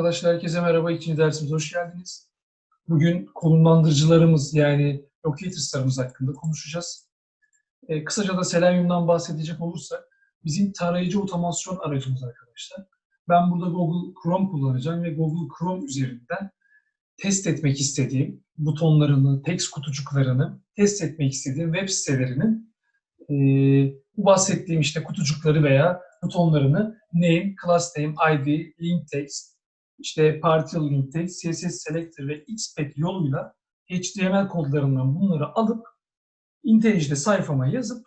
Arkadaşlar herkese merhaba. İkinci dersimize hoş geldiniz. Bugün konumlandırıcılarımız yani locators'larımız hakkında konuşacağız. Ee, kısaca da Selenium'dan bahsedecek olursak bizim tarayıcı otomasyon aracımız arkadaşlar. Ben burada Google Chrome kullanacağım ve Google Chrome üzerinden test etmek istediğim butonlarını, text kutucuklarını test etmek istediğim web sitelerinin e, bu bahsettiğim işte kutucukları veya butonlarını name, class name, id, link text, işte partial link text, CSS selector ve xpath yoluyla HTML kodlarından bunları alıp IntelliJ'de sayfama yazıp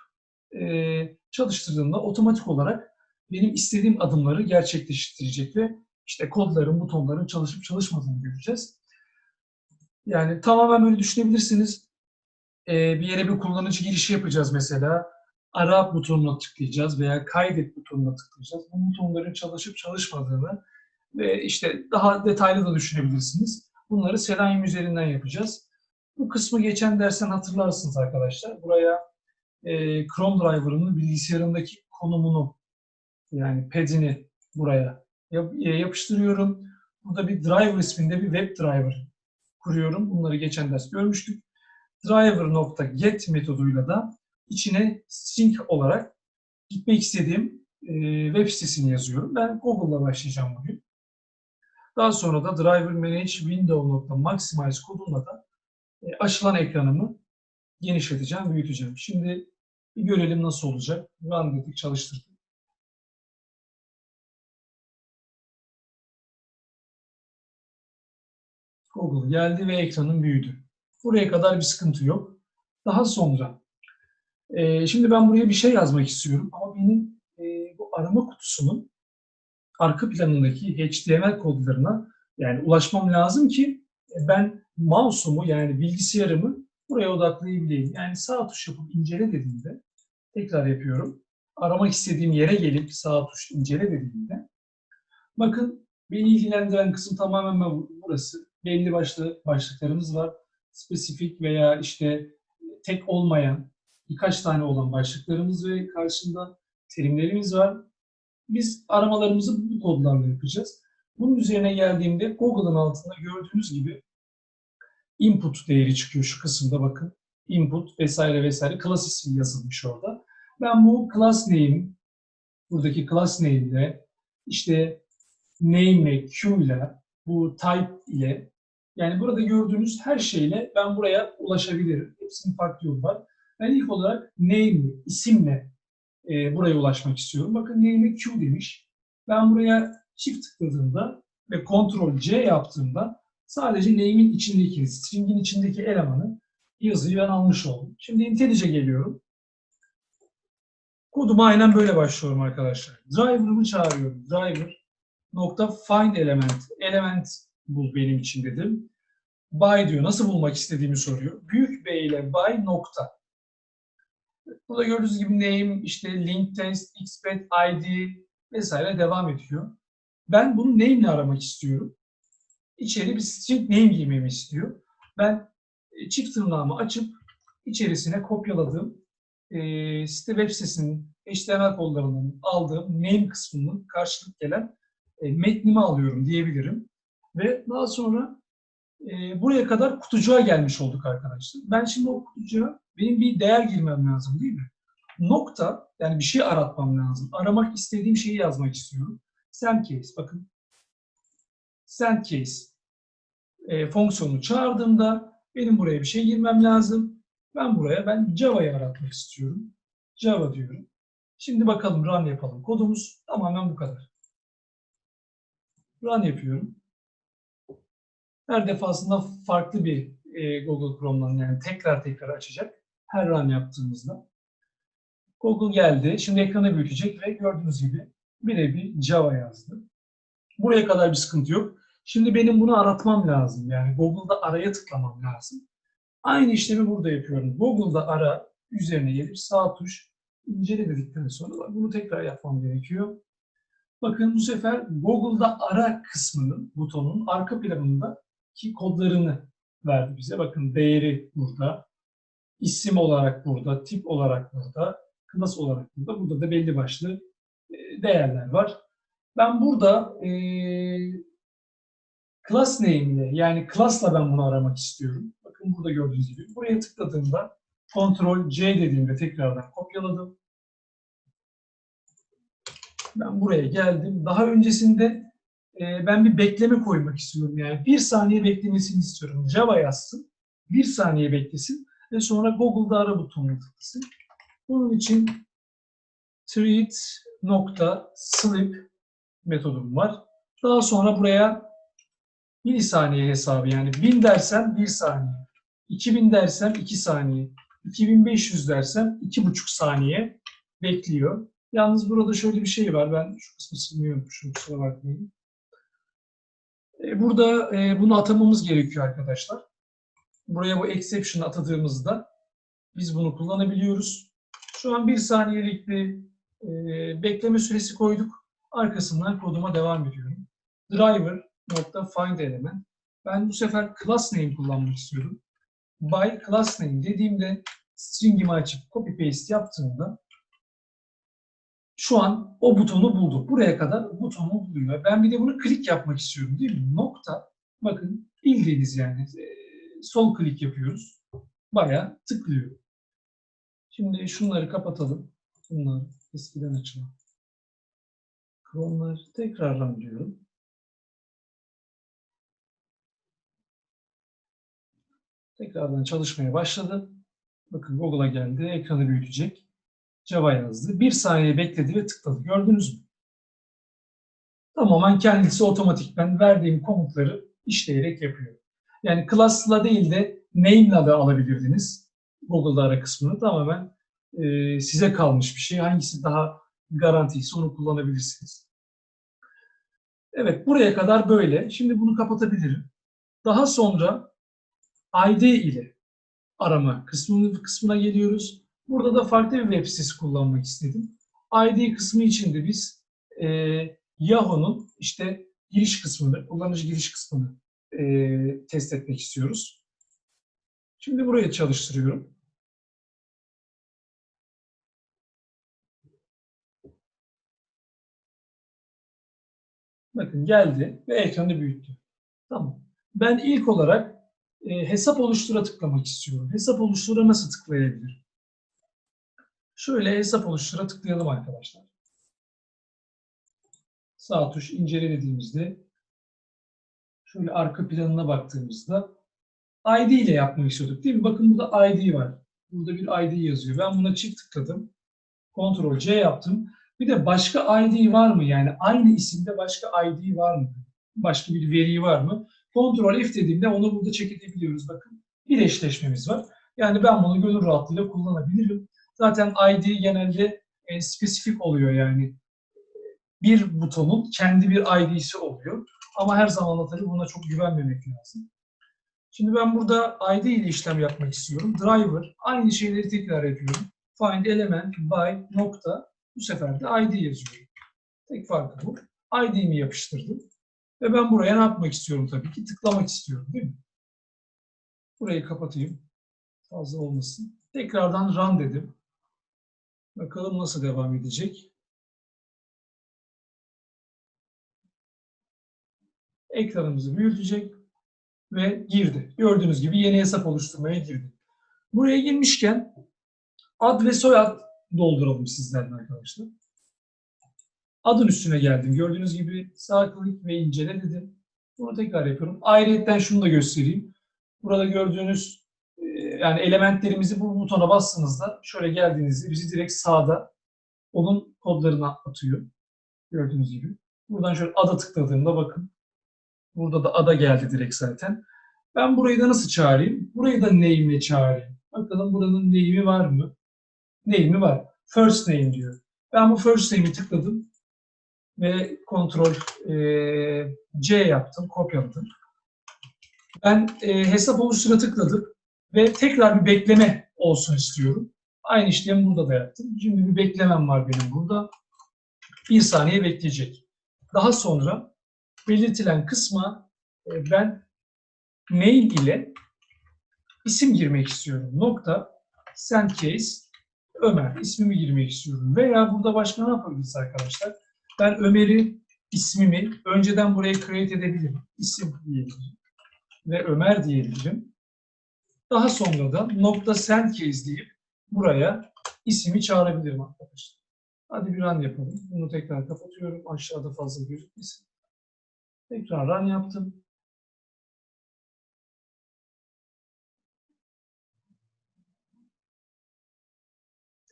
e, çalıştırdığımda otomatik olarak benim istediğim adımları gerçekleştirecek ve işte kodların, butonların çalışıp çalışmadığını göreceğiz. Yani tamamen böyle düşünebilirsiniz. E, bir yere bir kullanıcı girişi yapacağız mesela. Ara butonuna tıklayacağız veya kaydet butonuna tıklayacağız. Bu butonların çalışıp çalışmadığını ve işte daha detaylı da düşünebilirsiniz. Bunları Selenium üzerinden yapacağız. Bu kısmı geçen dersten hatırlarsınız arkadaşlar. Buraya e, Chrome Driver'ının bilgisayarındaki konumunu yani pad'ini buraya yap, e, yapıştırıyorum. Burada bir driver isminde bir web driver kuruyorum. Bunları geçen ders görmüştük. Driver.get metoduyla da içine string olarak gitmek istediğim e, web sitesini yazıyorum. Ben Google'la başlayacağım bugün. Daha sonra da driver manage window.maximize kodumla da e, açılan ekranımı genişleteceğim, büyüteceğim. Şimdi bir görelim nasıl olacak. Run dedik, çalıştırdık. Google geldi ve ekranım büyüdü. Buraya kadar bir sıkıntı yok. Daha sonra, e, şimdi ben buraya bir şey yazmak istiyorum ama benim e, bu arama kutusunun arka planındaki HTML kodlarına yani ulaşmam lazım ki ben mouse'umu yani bilgisayarımı buraya odaklayabileyim. Yani sağ tuş yapıp incele dediğimde tekrar yapıyorum. Aramak istediğim yere gelip sağ tuş incele dediğimde bakın beni ilgilendiren kısım tamamen burası. Belli başlı başlıklarımız var. Spesifik veya işte tek olmayan birkaç tane olan başlıklarımız ve karşında terimlerimiz var. Biz aramalarımızı bu kodlarla yapacağız. Bunun üzerine geldiğimde Google'ın altında gördüğünüz gibi input değeri çıkıyor şu kısımda bakın. Input vesaire vesaire class ismi yazılmış orada. Ben bu class name buradaki class name'de işte name ile q ile bu type ile yani burada gördüğünüz her şeyle ben buraya ulaşabilirim. Hepsinin farklı yolu var. Ben ilk olarak name isimle e, buraya ulaşmak istiyorum. Bakın name'e Q demiş. Ben buraya çift tıkladığımda ve Ctrl C yaptığımda sadece name'in içindeki, string'in içindeki elemanı yazıyı ben almış oldum. Şimdi IntelliJ'e geliyorum. Koduma aynen böyle başlıyorum arkadaşlar. Driver'ımı çağırıyorum. Driver nokta find element. Element bul benim için dedim. By diyor. Nasıl bulmak istediğimi soruyor. Büyük B ile by nokta. Burada gördüğünüz gibi name, işte link test, xpath, id vesaire devam ediyor. Ben bunu name ile aramak istiyorum. İçeri bir string name girmemi istiyor. Ben e, çift tırnağımı açıp içerisine kopyaladığım e, site web sitesinin HTML kodlarından aldığım name kısmının karşılık gelen e, metnimi alıyorum diyebilirim. Ve daha sonra e, buraya kadar kutucuğa gelmiş olduk arkadaşlar. Ben şimdi o kutucuğa benim bir değer girmem lazım değil mi? Nokta, yani bir şey aratmam lazım. Aramak istediğim şeyi yazmak istiyorum. Send case, bakın. Send case e, fonksiyonu çağırdığımda benim buraya bir şey girmem lazım. Ben buraya ben Java'yı aratmak istiyorum. Java diyorum. Şimdi bakalım run yapalım. Kodumuz tamamen bu kadar. Run yapıyorum. Her defasında farklı bir e, Google Chrome'dan yani tekrar tekrar açacak. Her run yaptığımızda. Google geldi. Şimdi ekranı büyütecek ve gördüğünüz gibi birebir Java yazdı. Buraya kadar bir sıkıntı yok. Şimdi benim bunu aratmam lazım. Yani Google'da araya tıklamam lazım. Aynı işlemi burada yapıyorum. Google'da ara üzerine gelip sağ tuş incele dedikten sonra bunu tekrar yapmam gerekiyor. Bakın bu sefer Google'da ara kısmının, butonun arka planındaki kodlarını verdi bize. Bakın değeri burada, isim olarak burada, tip olarak burada, class olarak burada. Burada da belli başlı e, değerler var. Ben burada e, class name ile yani class'la ben bunu aramak istiyorum. Bakın burada gördüğünüz gibi. Buraya tıkladığımda Ctrl C dediğimde tekrardan kopyaladım. Ben buraya geldim. Daha öncesinde e, ben bir bekleme koymak istiyorum. Yani bir saniye beklemesini istiyorum. Java yazsın. Bir saniye beklesin ve sonra Google'da ara butonuna tıklasın. Bunun için treat nokta sleep metodum var. Daha sonra buraya milisaniye hesabı yani 1000 dersem 1 saniye, 2000 dersem 2 saniye, 2500 dersem 2,5 saniye bekliyor. Yalnız burada şöyle bir şey var. Ben şu kısmı silmeyi unutmuşum. Kusura bakmayın. E, Burada e, bunu atamamız gerekiyor arkadaşlar. Buraya bu exception'ı atadığımızda biz bunu kullanabiliyoruz. Şu an bir saniyelik bir e, bekleme süresi koyduk. Arkasından koduma devam ediyorum. Driver nokta find element. Ben bu sefer class name kullanmak istiyorum. By class name dediğimde string'imi açıp copy paste yaptığımda şu an o butonu buldu. Buraya kadar butonu buluyor. Ben bir de bunu klik yapmak istiyorum değil mi? Nokta. Bakın bildiğiniz yani e, sol klik yapıyoruz. Bayağı tıklıyor. Şimdi şunları kapatalım. Bunlar eskiden açılan. Chrome'lar tekrar run diyorum. Tekrardan çalışmaya başladı. Bakın Google'a geldi. Ekranı büyütecek. Java yazdı. Bir saniye bekledi ve tıkladı. Gördünüz mü? Tamamen kendisi otomatikten verdiğim komutları işleyerek yapıyor. Yani class'la değil de name'la da alabilirdiniz. Google'da ara kısmını tamamen e, size kalmış bir şey. Hangisi daha garantiyse onu kullanabilirsiniz. Evet, buraya kadar böyle. Şimdi bunu kapatabilirim. Daha sonra ID ile arama kısmına, kısmına geliyoruz. Burada da farklı bir web sitesi kullanmak istedim. ID kısmı için de biz e, Yahoo'nun işte giriş kısmını, kullanıcı giriş kısmını e, test etmek istiyoruz. Şimdi buraya çalıştırıyorum. Bakın geldi ve ekranı büyüttü. Tamam. Ben ilk olarak e, hesap oluştura tıklamak istiyorum. Hesap oluştura nasıl tıklayabilirim? Şöyle hesap oluştura tıklayalım arkadaşlar. Sağ tuş incele dediğimizde şöyle arka planına baktığımızda ID ile yapmak istiyorduk değil mi? Bakın burada ID var. Burada bir ID yazıyor. Ben buna çift tıkladım. Ctrl C yaptım. Bir de başka ID var mı? Yani aynı isimde başka ID var mı? Başka bir veri var mı? Ctrl F dediğimde onu burada çekebiliyoruz. Bakın bir eşleşmemiz var. Yani ben bunu gönül rahatlığıyla kullanabilirim. Zaten ID genelde e, spesifik oluyor yani. Bir butonun kendi bir ID'si oluyor. Ama her zaman da tabii buna çok güvenmemek lazım. Şimdi ben burada ID ile işlem yapmak istiyorum. Driver, aynı şeyleri tekrar yapıyorum. Find element by nokta, bu sefer de ID yazıyorum. Tek farkı bu. ID'mi yapıştırdım. Ve ben buraya ne yapmak istiyorum tabii ki? Tıklamak istiyorum değil mi? Burayı kapatayım. Fazla olmasın. Tekrardan run dedim. Bakalım nasıl devam edecek. Ekranımızı büyütecek ve girdi. Gördüğünüz gibi yeni hesap oluşturmaya girdi. Buraya girmişken ad ve soyad dolduralım sizlerden arkadaşlar. Adın üstüne geldim. Gördüğünüz gibi sağ klik ve incele dedim. Bunu tekrar yapıyorum. Ayrıyetten şunu da göstereyim. Burada gördüğünüz yani elementlerimizi bu butona bastığınızda şöyle geldiğinizde bizi direkt sağda onun kodlarına atıyor. Gördüğünüz gibi. Buradan şöyle ada tıkladığımda bakın. Burada da ada geldi direkt zaten. Ben burayı da nasıl çağırayım? Burayı da name ile çağırayım. Bakalım buranın name'i var mı? Name'i var. First name diyor. Ben bu first name'i tıkladım ve kontrol e, C yaptım, kopyaladım. Ben e, hesap oluştura tıkladım ve tekrar bir bekleme olsun istiyorum. Aynı işlemi burada da yaptım. Şimdi bir beklemem var benim burada. Bir saniye bekleyecek. Daha sonra belirtilen kısma e, ben mail ile isim girmek istiyorum. Nokta send case Ömer ismimi girmek istiyorum. Veya burada başka ne yapabiliriz arkadaşlar? Ben Ömer'i ismimi önceden buraya create edebilirim. İsim diyebilirim. Ve Ömer diyebilirim. Daha sonra da nokta send case deyip buraya ismi çağırabilirim arkadaşlar. Hadi bir run yapalım. Bunu tekrar kapatıyorum. Aşağıda fazla gözükmesin. Tekrar run yaptım.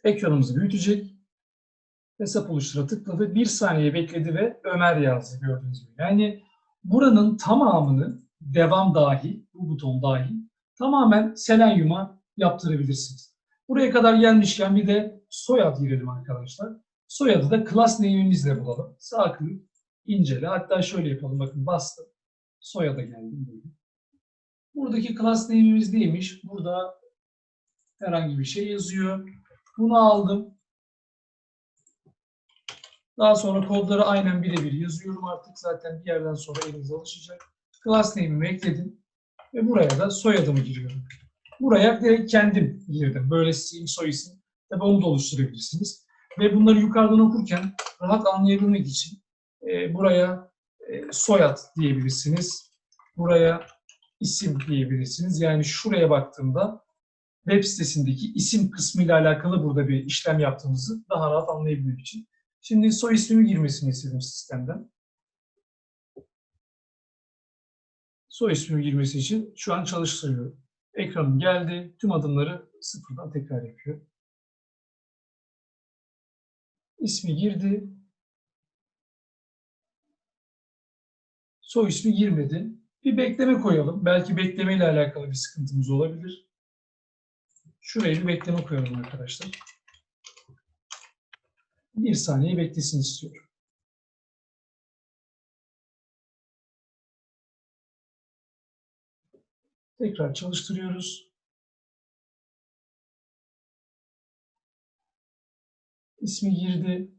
Ekranımızı büyütecek. Hesap oluştura tıkladı. Bir saniye bekledi ve Ömer yazdı gördüğünüz gibi. Yani buranın tamamını devam dahil, bu buton dahil tamamen Selenium'a yaptırabilirsiniz. Buraya kadar gelmişken bir de soyad girelim arkadaşlar. Soyadı da class name'imizle bulalım. Sağ klik, incele. Hatta şöyle yapalım. Bakın bastım. Soyada geldim. Böyle. Buradaki class name'imiz neymiş? Burada herhangi bir şey yazıyor. Bunu aldım. Daha sonra kodları aynen birebir yazıyorum artık. Zaten bir yerden sonra elinize alışacak. Class name'imi ekledim. Ve buraya da soyadımı giriyorum. Buraya direkt kendim girdim. Böyle isim, soy isim. Tabi onu da oluşturabilirsiniz. Ve bunları yukarıdan okurken rahat anlayabilmek için e, buraya e, soyad diyebilirsiniz. Buraya isim diyebilirsiniz. Yani şuraya baktığımda web sitesindeki isim kısmı ile alakalı burada bir işlem yaptığımızı daha rahat anlayabilmek için. Şimdi soy ismimi girmesini istedim sistemden. Soy ismimi girmesi için şu an çalıştırıyorum. Ekranım geldi. Tüm adımları sıfırdan tekrar yapıyor. İsmi girdi. Soy ismi girmedi. Bir bekleme koyalım. Belki bekleme ile alakalı bir sıkıntımız olabilir. Şuraya bir bekleme koyalım arkadaşlar. Bir saniye beklesin istiyorum. Tekrar çalıştırıyoruz. İsmi girdi.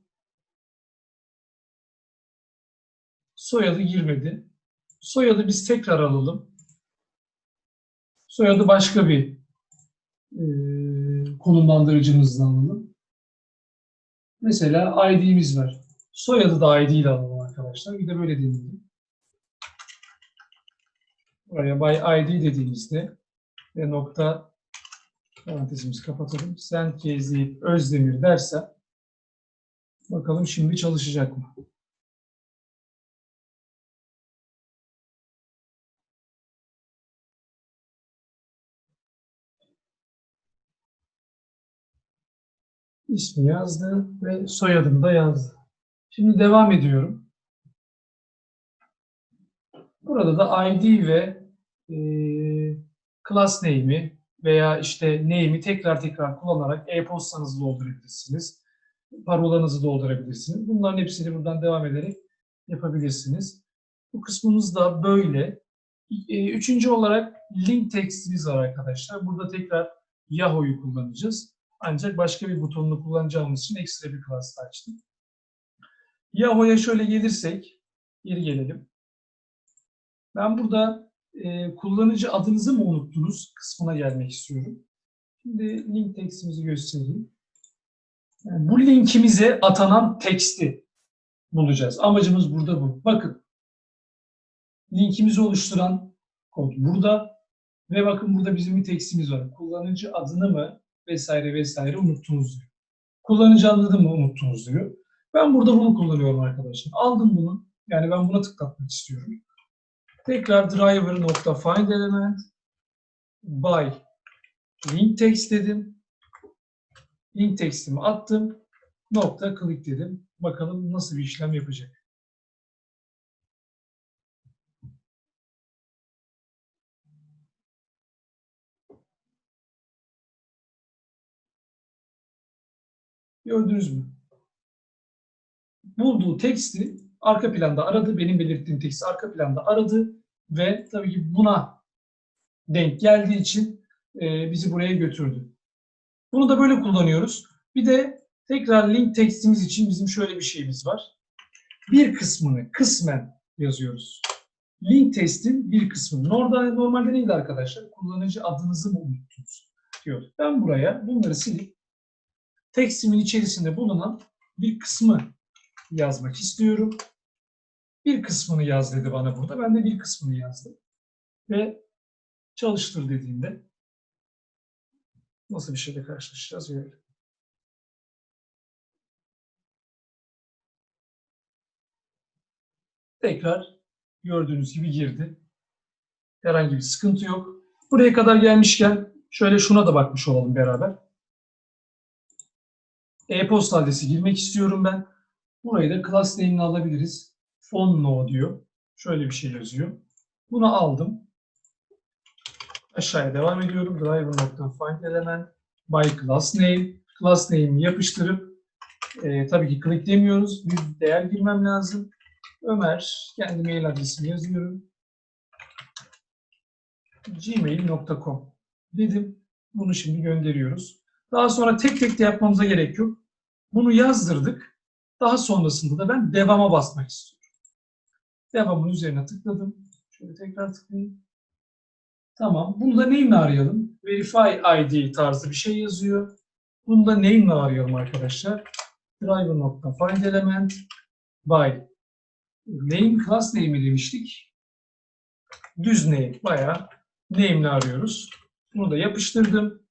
Soyadı girmedi. Soyadı biz tekrar alalım. Soyadı başka bir e, konumlandırıcımızdan alalım. Mesela ID'miz var. Soyadı da ID ile alalım arkadaşlar. Bir de böyle deneyelim. Buraya by ID dediğimizde ve nokta parantezimizi kapatalım. Sen kezleyip Özdemir derse bakalım şimdi çalışacak mı? İsmi yazdı ve soyadını da yazdı. Şimdi devam ediyorum. Burada da ID ve e, class name'i veya işte name'i tekrar tekrar kullanarak e-postanızı doldurabilirsiniz. Parolanızı doldurabilirsiniz. Bunların hepsini buradan devam ederek yapabilirsiniz. Bu kısmımız da böyle. E, üçüncü olarak link textimiz var arkadaşlar. Burada tekrar Yahoo'yu kullanacağız. Ancak başka bir butonunu kullanacağımız için ekstra bir class açtım. Yahoo'ya şöyle gelirsek, geri gelelim. Ben burada e, kullanıcı adınızı mı unuttunuz kısmına gelmek istiyorum. Şimdi link tekstimizi göstereyim. Bu linkimize atanan teksti bulacağız. Amacımız burada bu. Bakın. Linkimizi oluşturan kod burada. Ve bakın burada bizim bir tekstimiz var. Kullanıcı adını mı vesaire vesaire unuttunuz diyor. Kullanıcı adını mı unuttunuz diyor. Ben burada bunu kullanıyorum arkadaşlar. Aldım bunu. Yani ben buna tıklatmak istiyorum. Tekrar driver nokta find element by link text dedim. Link textimi attım. Nokta click dedim. Bakalım nasıl bir işlem yapacak. Gördünüz mü? Bulduğu teksti arka planda aradı. Benim belirttiğim teksti arka planda aradı ve tabii ki buna denk geldiği için e, bizi buraya götürdü. Bunu da böyle kullanıyoruz. Bir de tekrar link tekstimiz için bizim şöyle bir şeyimiz var. Bir kısmını kısmen yazıyoruz. Link testin bir kısmını. Normalde, normalde neydi arkadaşlar? Kullanıcı adınızı mı unuttunuz? diyor. Ben buraya bunları silip tekstimin içerisinde bulunan bir kısmı yazmak istiyorum. Bir kısmını yaz dedi bana burada. Ben de bir kısmını yazdım. Ve çalıştır dediğinde nasıl bir şeyle karşılaşacağız görelim. Tekrar gördüğünüz gibi girdi. Herhangi bir sıkıntı yok. Buraya kadar gelmişken şöyle şuna da bakmış olalım beraber. E-posta adresi girmek istiyorum ben. Burayı da class name'ini alabiliriz. Phone no diyor. Şöyle bir şey yazıyor. Bunu aldım. Aşağıya devam ediyorum. Driver.find element by class name. Class name'i yapıştırıp e, tabii ki click demiyoruz. Bir değer girmem lazım. Ömer, kendi mail adresimi yazıyorum. gmail.com dedim. Bunu şimdi gönderiyoruz. Daha sonra tek tek de yapmamıza gerek yok. Bunu yazdırdık. Daha sonrasında da ben devama basmak istiyorum. Devamın üzerine tıkladım. Şöyle tekrar tıklayayım. Tamam. Bunu da name'le arayalım. Verify ID tarzı bir şey yazıyor. Bunu da name'le arayalım arkadaşlar. Driver.find element by name class name'i demiştik. Düz name. Bayağı name'le arıyoruz. Bunu da yapıştırdım.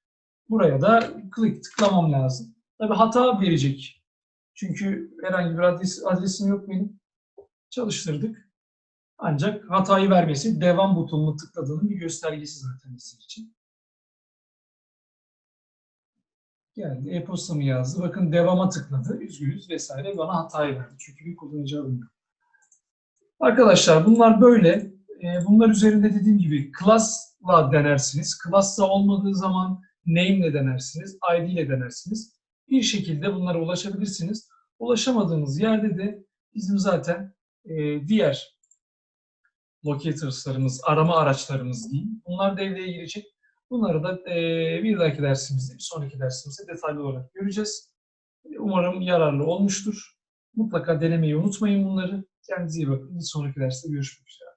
Buraya da click tıklamam lazım. Tabi hata verecek. Çünkü herhangi bir adres, adresim yok benim. Çalıştırdık. Ancak hatayı vermesi devam butonunu tıkladığının bir göstergesi zaten bizim için. Geldi. E-postamı yazdı. Bakın devama tıkladı. Üzgünüz vesaire bana hatayı verdi. Çünkü bir kullanıcı alındı. Arkadaşlar bunlar böyle. Ee, Bunlar üzerinde dediğim gibi class'la denersiniz. Class'la olmadığı zaman name ile denersiniz. ID ile denersiniz. Bir şekilde bunlara ulaşabilirsiniz. Ulaşamadığınız yerde de bizim zaten e, diğer locators'larımız, arama araçlarımız diyeyim. Bunlar devreye girecek. Bunları da e, bir dahaki dersimizde, bir sonraki dersimizde detaylı olarak göreceğiz. Umarım yararlı olmuştur. Mutlaka denemeyi unutmayın bunları. Kendinize iyi bakın. Bir sonraki derste görüşmek üzere.